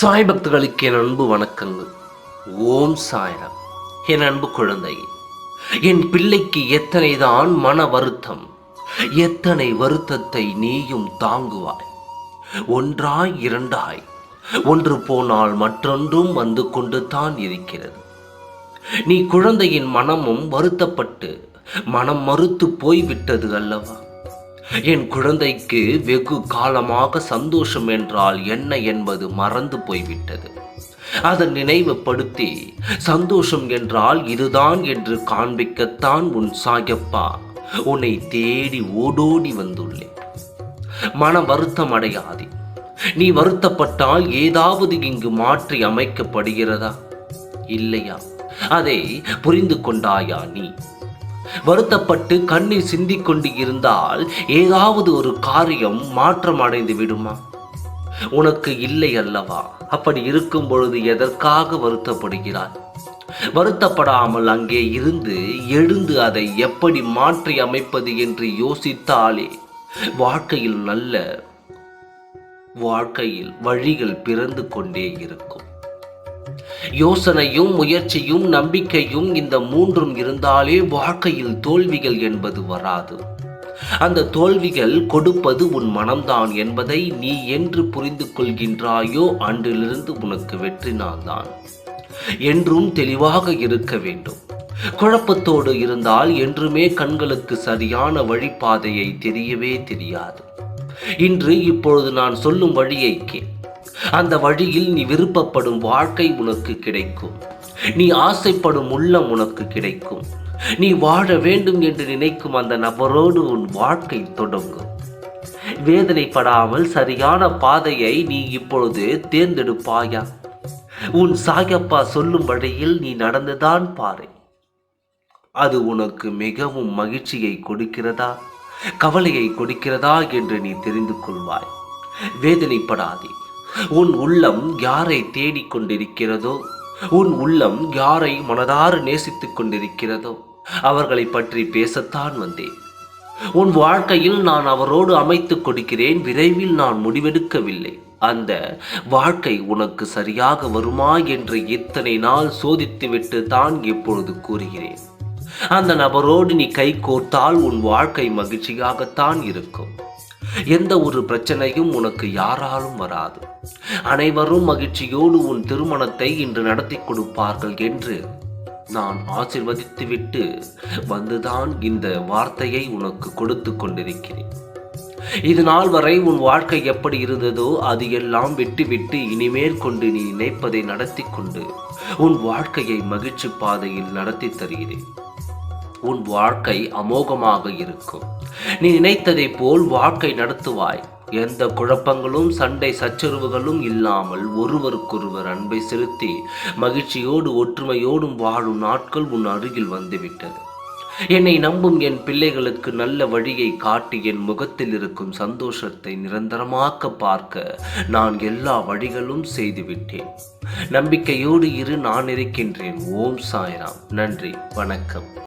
சாய் பக்தர்களுக்கு என் அன்பு வணக்கங்கள். ஓம் சாய்ராம். என் அன்பு குழந்தை என் பிள்ளைக்கு எத்தனை தான் மன வருத்தம் எத்தனை வருத்தத்தை நீயும் தாங்குவாய்? ஒன்றாய் இரண்டாய் ஒன்று போனால் மற்றொன்றும் வந்து கொண்டு தான் இருக்கிறது. நீ குழந்தையின் மனமும் வருத்தப்பட்டு மனம் மறுத்து போய்விட்டது அல்லவா? என் குழந்தைக்கு வெகு காலமாக சந்தோஷம் என்றால் என்ன என்பது மறந்து போய்விட்டது. அதை நினைவுபடுத்தி சந்தோஷம் என்றால் இதுதான் என்று காண்பிக்கத்தான் உன் சாயப்பா உன்னை தேடி ஓடோடி வந்துள்ளேன். மன வருத்தம் அடையாதே நீ வருத்தப்பட்டால் ஏதாவது இங்கு மாற்றி அமைக்கப்படுகிறதா? இல்லையா? அதை புரிந்து கொண்டாயா நீ? வருத்தப்பட்டு கண்ணீர் சிந்திக்கொண்டு இருந்தால் ஏதாவது ஒரு காரியம் மாற்றம் அடைந்து விடுமா? உனக்கு இல்லை அல்லவா? அப்படி இருக்கும் பொழுது எதற்காக வருத்தப்படுகிறாய்? வருத்தப்படாமல் அங்கே இருந்து எழுந்து அதை எப்படி மாற்றி அமைப்பது என்று யோசித்தாலே வாழ்க்கையில் நல்ல வாழ்க்கையில் வழிகள் பிறந்து கொண்டே இருக்கும். யோசனையும் முயற்சியும் நம்பிக்கையும் இந்த மூன்றும் இருந்தாலே வாழ்க்கையில் தோல்விகள் என்பது வராது. அந்த தோல்விகள் கொடுப்பது உன் மனம்தான் என்பதை நீ என்று புரிந்து கொள்கின்றாயோ அன்றிலிருந்து உனக்கு வெற்றி நாள்தான். என்றும் தெளிவாக இருக்க வேண்டும். குழப்பத்தோடு இருந்தால் என்றுமே கண்களுக்கு சரியான வழிபாதையை தெரியவே தெரியாது. இன்று இப்பொழுது நான் சொல்லும் வழியை கேள் அந்த வழியில் நீ விருப்பப்படும் வாழ்க்கை உனக்கு கிடைக்கும். நீ ஆசைப்படும் உள்ளம் உனக்கு கிடைக்கும். நீ வாழ வேண்டும் என்று நினைக்கும் அந்த நபரோடு உன் வாழ்க்கை தொடங்கும். வேதனைப்படாமல் சரியான பாதையை நீ இப்பொழுது தேர்ந்தெடுப்பாயா? உன் சாயப்பா சொல்லும் வழியில் நீ நடந்துதான் பாரு. அது உனக்கு மிகவும் மகிழ்ச்சியை கொடுக்கிறதா? கவலையை கொடுக்கிறதா என்று நீ தெரிந்து கொள்வாய். வேதனைப்படாதே. உன் உள்ளம் யாரை தேடிக் கொண்டிருக்கிறதோ? உன் உள்ளம் யாரை மனதாறு நேசித்துக் கொண்டிருக்கிறதோ? அவர்களை பற்றி பேசத்தான் வந்தேன். உன் வாழ்க்கையில் நான் அவரோடு அமைத்துக் கொடுக்கிறேன். விரைவில் நான் முடிவெடுக்கவில்லை. அந்த வாழ்க்கை உனக்கு சரியாக வருமா என்று இத்தனை நாள் சோதித்துவிட்டு தான் இப்பொழுது கூறுகிறேன். அந்த நபரோடு நீ கை கோர்த்தால் உன் வாழ்க்கை மகிழ்ச்சியாகத்தான் இருக்கும். எந்த ஒரு பிரச்சனையும் உனக்கு யாராலும் வராது. அனைவரும் மகிழ்ச்சியோடு உன் திருமணத்தை இன்று நடத்தி கொடுப்பார்கள் என்று நான் ஆசிர்வதித்துவிட்டு வந்துதான் இந்த வார்த்தையை உனக்கு கொடுத்து கொண்டிருக்கிறேன். இது நாள் வரை உன் வாழ்க்கை எப்படி இருந்ததோ அது எல்லாம் விட்டுவிட்டு இனிமேல் கொண்டு நீ நினைப்பதை நடத்தி கொண்டு உன் வாழ்க்கையை மகிழ்ச்சி பாதையில் நடத்தி தருகிறேன். உன் வாழ்க்கை அமோகமாக இருக்கும். நீ நினைத்ததைப் போல் வாழ்க்கை நடத்துவாய். எந்த குழப்பங்களும் சண்டை சச்சரவுகளும் இல்லாமல் ஒருவருக்கொருவர் அன்பை செலுத்தி மகிழ்ச்சியோடு ஒற்றுமையோடும் வாழும் நாட்கள் உன் அருகில் வந்துவிட்டது. என்னை நம்பும் என் பிள்ளைகளுக்கு நல்ல வழியை காட்டி என் முகத்தில் இருக்கும் சந்தோஷத்தை நிரந்தரமாக்க பார்க்க நான் எல்லா வழிகளும் செய்துவிட்டேன். நம்பிக்கையோடு இரு நான் இருக்கின்றேன். ஓம் சாய்ராம். நன்றி. வணக்கம்.